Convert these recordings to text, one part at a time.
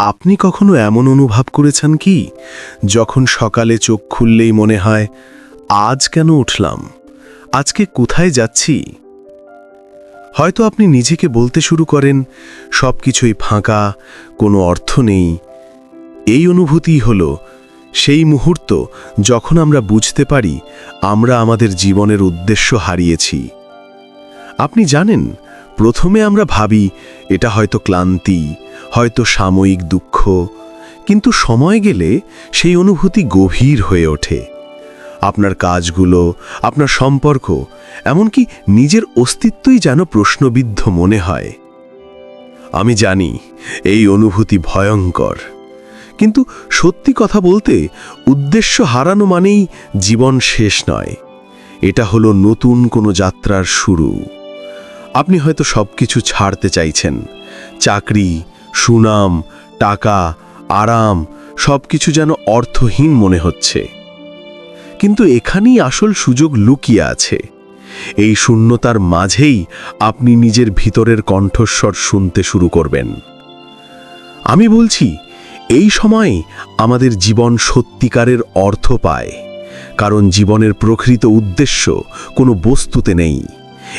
আপনি কখনো এমন অনুভব করেছেন কি? যখন সকালে চোখ খুললেই মনে হয়, আজ কেন উঠলাম? আজকে কোথায় যাচ্ছি? হয়তো আপনি নিজেকে বলতে শুরু করেন সব কিছুই ফাঁকা, কোনো অর্থ নেই। এই অনুভূতি হল সেই মুহূর্ত যখন আমরা বুঝতে পারি আমরা আমাদের জীবনের উদ্দেশ্য হারিয়েছি। আপনি জানেন, প্রথমে আমরা ভাবি, এটা হয়তো ক্লান্তি হয়তো সাময়িক দুঃখ, কিন্তু সময় গেলে সেই অনুভূতি গভীর হয়ে ওঠে। আপনার কাজগুলো, আপনার সম্পর্ক, এমনকি নিজের অস্তিত্বই যেন প্রশ্নবিদ্ধ মনে হয়। আমি জানি এই অনুভূতি ভয়ঙ্কর, কিন্তু সত্যি কথা বলতে উদ্দেশ্য হারানো মানেই জীবন শেষ নয়। এটা হলো নতুন কোনো যাত্রার শুরু। আপনি হয়তো সব কিছু ছাড়তে চাইছেন, চাকরি সুনাম, টাকা, আরাম সব কিছু যেন অর্থহীন মনে হচ্ছে। কিন্তু এখানেই আসল সুযোগ লুকিয়ে আছে। এই শূন্যতার মাঝেই আপনি নিজের ভিতরের কণ্ঠস্বর শুনতে শুরু করবেন। আমি বলছি, এই সময় আমাদের জীবন সত্যিকারের অর্থ পায়, কারণ জীবনের প্রকৃত উদ্দেশ্য কোনো বস্তুতে নেই।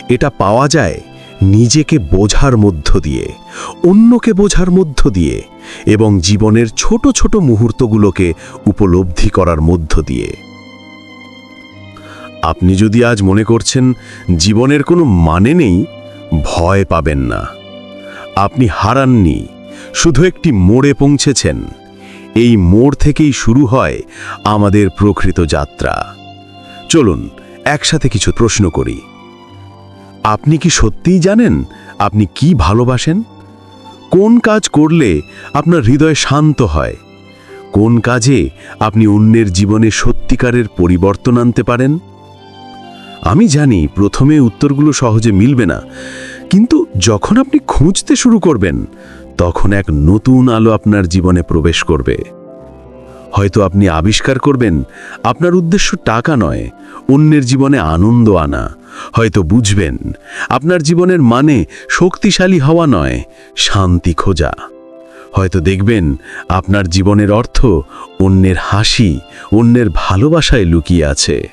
এটা পাওয়া যায় নিজেকে বোঝার মধ্য দিয়ে, অন্যকে বোঝার মধ্য দিয়ে এবং জীবনের ছোট ছোট মুহূর্তগুলোকে উপলব্ধি করার মধ্য দিয়ে। আপনি যদি আজ মনে করছেন জীবনের কোনো মানে নেই, ভয় পাবেন না। আপনি হারাননি, শুধু একটি মোড়ে পৌঁছেছেন। এই মোড় থেকেই শুরু হয় আমাদের প্রকৃত যাত্রা। চলুন, একসাথে কিছু প্রশ্ন করি। আপনি কি সত্যিই জানেন আপনি কি ভালোবাসেন? কোন কাজ করলে আপনার হৃদয় শান্ত হয়? কোন কাজে আপনি অন্যের জীবনে সত্যিকারের পরিবর্তন আনতে পারেন? আমি জানি প্রথমে উত্তরগুলো সহজে মিলবে না, কিন্তু যখন আপনি খুঁজতে শুরু করবেন, তখন এক নতুন আলো আপনার জীবনে প্রবেশ করবে। হয়তো আপনি আবিষ্কার করবেন, আপনার উদ্দেশ্য টাকা নয়, অন্যের জীবনে আনন্দ আনা। হয়তো বুঝবেন, আপনার জীবনের মানে শক্তিশালী হওয়া নয়, শান্তি খোঁজা। হয়তো দেখবেন, আপনার জীবনের অর্থ অন্যের হাসি, অন্যের ভালোবাসায় লুকিয়ে আছে।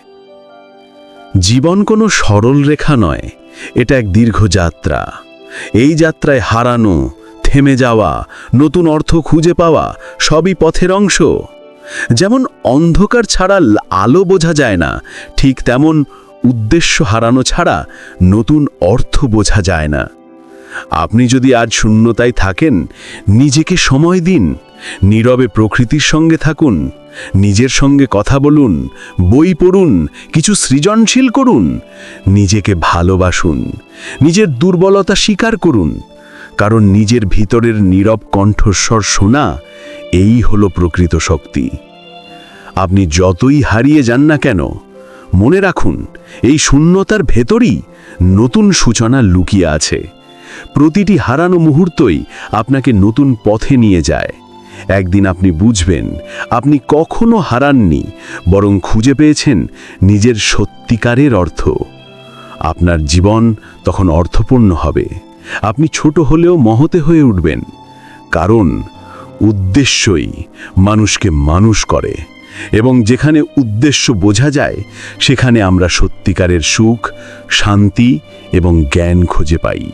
জীবন কোনো সরল রেখা নয়, এটা এক দীর্ঘ যাত্রা। এই যাত্রায় হারানো, থেমে যাওয়া, নতুন অর্থ খুঁজে পাওয়া সবই পথের অংশ। যেমন অন্ধকার ছাড়া আলো বোঝা যায় না, ঠিক তেমন উদ্দেশ্য হারানো ছাড়া নতুন অর্থ বোঝা যায় না। আপনি যদি আজ শূন্যতায় থাকেন, নিজেকে সময় দিন, নীরবে প্রকৃতির সঙ্গে থাকুন, নিজের সঙ্গে কথা বলুন, বই পড়ুন, কিছু সৃজনশীল করুন, নিজেকে ভালোবাসুন, নিজের দুর্বলতা স্বীকার করুন কারণ নিজের ভিতরের নীরব কণ্ঠস্বর শোনা এই হলো প্রকৃত শক্তি। আপনি যতই হারিয়ে যান না কেন, মনে রাখুন, এই শূন্যতার ভেতরই নতুন সূচনা লুকিয়ে আছে। প্রতিটি হারানো মুহূর্তই আপনাকে নতুন পথে নিয়ে যায়। একদিন আপনি বুঝবেন, আপনি কখনো হারাননি, বরং খুঁজে পেয়েছেন নিজের সত্যিকারের অর্থ। আপনার জীবন তখন অর্থপূর্ণ হবে। আপনি ছোট হলেও মহতে হয়ে উঠবেন। কারণ উদ্দেশ্যই মানুষকে মানুষ করে এবং যেখানে উদ্দেশ্য বোঝা যায়, সেখানে আমরা সত্যিকারের সুখ, শান্তি এবং জ্ঞান খুঁজে পাই।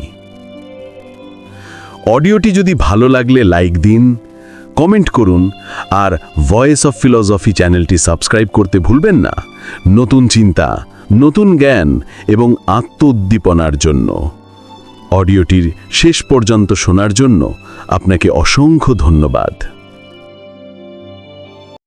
অডিওটি যদি ভালো লাগলে লাইক দিন, কমেন্ট করুন, আর ভয়েস অফ ফিলসফি চ্যানেলটি সাবস্ক্রাইব করতে ভুলবেন না। নতুন চিন্তা, নতুন জ্ঞান এবং আত্মোদ্দীপনার জন্য। অডিওটির শেষ পর্যন্ত শোনার জন্য আপনাকে অসংখ্য ধন্যবাদ।